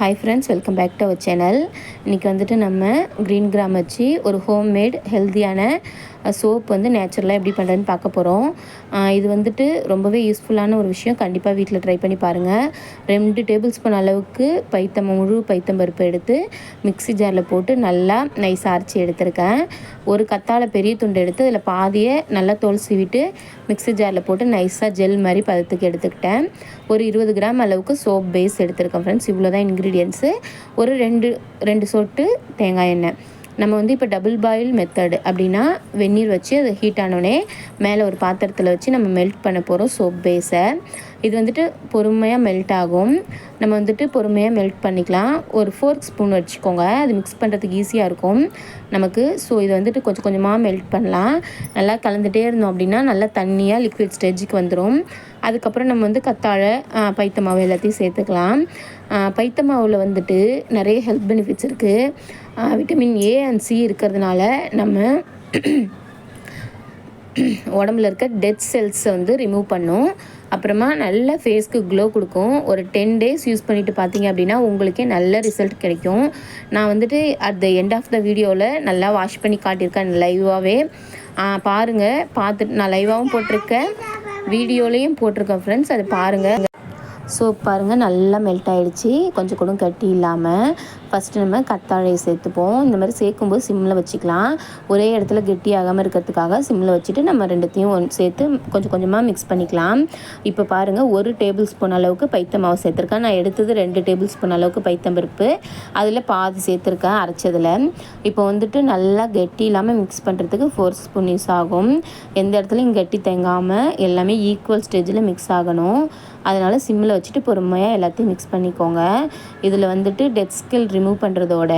Hi friends welcome back to our channel இன்றைக்கி வந்துட்டு நம்ம க்ரீன் கிராம் வச்சு ஒரு ஹோம்மேட் ஹெல்த்தியான சோப் வந்து நேச்சுரலாக எப்படி பண்ணுறதுன்னு பார்க்க போகிறோம் இது வந்துட்டு ரொம்பவே யூஸ்ஃபுல்லான ஒரு விஷயம். கண்டிப்பாக வீட்டில் ட்ரை பண்ணி பாருங்கள் ரெண்டு டேபிள் ஸ்பூன் அளவுக்கு பைத்தம் முழு பைத்தம் பருப்பு எடுத்து மிக்ஸி ஜாரில் போட்டு நல்லா நைஸ் அரைச்சி எடுத்திருக்கேன். ஒரு கத்தாழை பெரிய துண்டு எடுத்து அதில் பாதியை நல்லா தோல் சீவிட்டு மிக்ஸி ஜாரில் போட்டு நைஸாக ஜெல் மாதிரி பதத்துக்கு எடுத்துக்கிட்டேன். ஒரு இருபது கிராம் அளவுக்கு சோப் பேஸ் எடுத்திருக்கேன் ஃப்ரெண்ட்ஸ் இவ்வளோ தான் இன்க்ரீடியன்ட்ஸு ஒரு ரெண்டு ரெண்டு சொட்டு தேங்காய் எண்ணெய். நம்ம வந்து இப்போ டபுள் பாயில் மெத்தடு அப்படின்னா வெந்நீர் வச்சு அது ஹீட் ஆனோடனே மேலே ஒரு பாத்திரத்தில் வச்சு நம்ம மெல்ட் பண்ண போகிறோம் சோப் பேஸை இது வந்துட்டு பொறுமையாக மெல்ட் ஆகும். நம்ம வந்துட்டு பொறுமையாக மெல்ட் பண்ணிக்கலாம். ஒரு ஃபோர்க் ஸ்பூன் வச்சுக்கோங்க. அது மிக்ஸ் பண்ணுறதுக்கு ஈஸியாக இருக்கும். நமக்கு ஸோ இது வந்துட்டு கொஞ்சம் கொஞ்சமாக மெல்ட் பண்ணலாம். நல்லா கலந்துகிட்டே இருந்தோம் அப்படின்னா நல்லா தண்ணியாக லிக்விட் ஸ்டேஜுக்கு வந்துடும் அதுக்கப்புறம் நம்ம வந்து கத்தாழை பைத்த மாவு எல்லாத்தையும் சேர்த்துக்கலாம். பைத்த மாவில் வந்துட்டு நிறைய ஹெல்த் பெனிஃபிட்ஸ் இருக்குது விட்டமின் ஏ அண்ட் சி இருக்கிறதுனால நம்ம உடம்புல இருக்க டெட் செல்ஸை வந்து ரிமூவ் பண்ணும். அப்புறமா நல்ல ஃபேஸ்க்கு க்ளோ கொடுக்கும். ஒரு டென் டேஸ் யூஸ் பண்ணிவிட்டு பார்த்தீங்க அப்படின்னா உங்களுக்கே நல்ல ரிசல்ட் கிடைக்கும். நான் வந்துட்டு at the end of the வீடியோவில் நல்லா வாஷ் பண்ணி காட்டியிருக்கேன் லைவாகவே பாருங்கள் பார்த்துட்டு நான் லைவாகவும் போட்டிருக்கேன். வீடியோலேயும் போட்டிருக்கேன் ஃப்ரெண்ட்ஸ் அதை பாருங்கள் சோப் பாருங்கள் நல்லா மெல்ட் ஆகிடுச்சி கொஞ்சம் கூட கட்டி இல்லாமல் ஃபஸ்ட்டு நம்ம கத்தாழையை சேர்த்துப்போம். இந்த மாதிரி சேர்க்கும்போது சிம்மில் வச்சுக்கலாம். ஒரே இடத்துல கெட்டியாகாமல் இருக்கிறதுக்காக சிம்மில் வச்சுட்டு நம்ம ரெண்டுத்தையும் ஒன் சேர்த்து கொஞ்சம் கொஞ்சமாக மிக்ஸ் பண்ணிக்கலாம். இப்போ பாருங்கள் ஒரு டேபிள் ஸ்பூன் அளவுக்கு பைத்த மாவு சேர்த்துருக்கேன். நான் எடுத்தது ரெண்டு டேபிள் ஸ்பூன் அளவுக்கு பைத்தம் பருப்பு. அதில் பாதி சேர்த்துருக்கேன் அரைச்சதில். இப்போ வந்துட்டு நல்லா கெட்டி இல்லாமல் மிக்ஸ் பண்ணுறதுக்கு ஃபோர் ஸ்பூன் யூஸ் ஆகும். எந்த இடத்துலையும் கெட்டி தேங்காமல் எல்லாமே ஈக்குவல் ஸ்டேஜில் மிக்ஸ் ஆகணும். அதனால் சிம்மில் வச்சுட்டு பொறுமையாக எல்லாத்தையும் மிக்ஸ் பண்ணிக்கோங்க. இதில் வந்துட்டு டெத் ஸ்கில் ரிமூவ் பண்ணுறதோட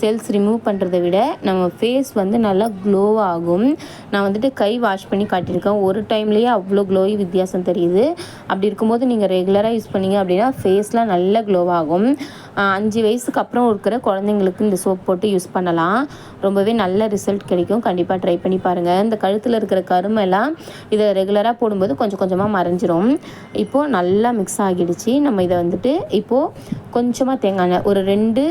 செல்ஸ் ரிமூவ் பண்ணுறத விட நம்ம ஃபேஸ் வந்து நல்லா க்ளோ ஆகும். நான் வந்துட்டு கை வாஷ் பண்ணி காட்டியிருக்கேன். ஒரு டைம்லேயே அவ்வளோ க்ளோயி வித்தியாசம் தெரியுது. அப்படி இருக்கும்போது நீங்கள் ரெகுலராக யூஸ் பண்ணிங்க அப்படின்னா ஃபேஸ்லாம் நல்ல க்ளோ ஆகும். அஞ்சு வயசுக்கு அப்புறம் இருக்கிற குழந்தைங்களுக்கு இந்த சோப் போட்டு யூஸ் பண்ணலாம். ரொம்பவே நல்ல ரிசல்ட் கிடைக்கும். கண்டிப்பாக ட்ரை பண்ணி பாருங்கள் இந்த கழுத்தில் இருக்கிற கருமெல்லாம் இதை ரெகுலராக போடும்போது கொஞ்சம் கொஞ்சமாக மறைஞ்சிரும். இப்போது நல்லா மிக்ஸ் ஆகிடுச்சு. நம்ம இதை வந்துட்டு இப்போது கொஞ்சமாக தேங்காய் ஒரு ரெண்டு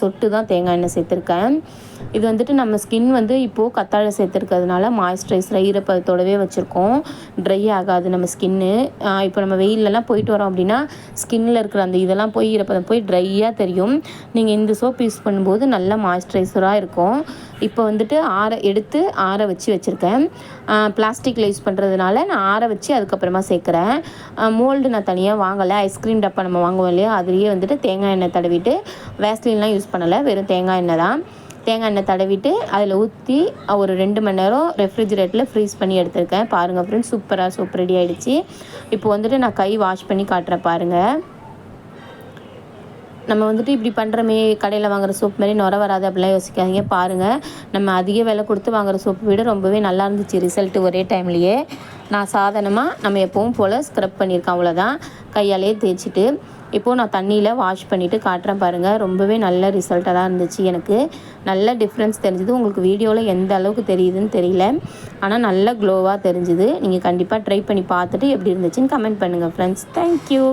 சொட்டு தான் தேங்காய் எண்ணெய் சேர்த்துருக்கேன். இது வந்துட்டு நம்ம ஸ்கின் வந்து இப்போது கத்தாழை சேர்த்துருக்கிறதுனால மாய்ஸ்சரைசரை ஈரப்பதத்தோடவே வச்சுருக்கோம். ட்ரை ஆகாது நம்ம ஸ்கின்னு இப்போ நம்ம வெயிலெலாம் போயிட்டு வரோம் அப்படின்னா ஸ்கின்னில் இருக்கிற அந்த இதெல்லாம் போய் ஈரப்பதம் போய் ட்ரையாக தெரியும். நீங்கள் இந்த சோப் யூஸ் பண்ணும்போது நல்ல மாய்ஸ்சரைசராக இருக்கும். இப்போ வந்துட்டு ஆற எடுத்து ஆற வச்சு வச்சுருக்கேன். பிளாஸ்டிக்கில் யூஸ் பண்ணுறதுனால நான் ஆற வச்சு அதுக்கப்புறமா சேர்க்குறேன். மோல்டு நான் தனியாக வாங்கலை. ஐஸ்கிரீம் டப்பா நம்ம வாங்குவோம் இல்லையா? அதுலேயே வந்துட்டு தேங்காய் எண்ணெய் தடவிட்டு வேஸ்லின்லாம் யூஸ் பண்ணலை. வெறும் தேங்காய் எண்ணெய் தான். தேங்காய் எண்ணெய் தடவிட்டு அதில் ஊற்றி ஒரு ரெண்டு மணி நேரம் ரெஃப்ரிஜிரேட்டரில் ஃப்ரீஸ் பண்ணி எடுத்திருக்கேன். பாருங்கள் ஃப்ரெண்ட்ஸ் சூப்பராக சூப்பர் ரெடி ஆகிடுச்சு இப்போ வந்துட்டு நான் கை வாஷ் பண்ணி காட்டுறேன் பாருங்கள் நம்ம வந்துட்டு இப்படி பண்ணுறமே கடையில் வாங்குகிற சோப் மாதிரி நுர வராது அப்படிலாம் யோசிக்காதீங்க. பாருங்கள் நம்ம அதிக விலை கொடுத்து வாங்குகிற சோப்பு விட ரொம்பவே நல்லா இருந்துச்சு ரிசல்ட்டு ஒரே டைம்லேயே நான் சாதனமாக நம்ம எப்பவும் போல் ஸ்க்ரப் பண்ணியிருக்கேன் அவ்வளோதான் கையாலே தேய்ச்சிட்டு இப்போது நான் தண்ணியில் வாஷ் பண்ணிவிட்டு காட்டுறேன் பாருங்கள் ரொம்பவே நல்ல ரிசல்ட்டாக தான் இருந்துச்சு எனக்கு. நல்ல டிஃப்ரென்ஸ் தெரிஞ்சுது. உங்களுக்கு வீடியோவில் எந்த அளவுக்கு தெரியுதுன்னு தெரியல. ஆனால் நல்ல க்ளோவாக தெரிஞ்சுது. நீங்கள் கண்டிப்பாக ட்ரை பண்ணி பார்த்துட்டு எப்படி இருந்துச்சுன்னு கமெண்ட் பண்ணுங்கள் ஃப்ரெண்ட்ஸ் தேங்க்யூ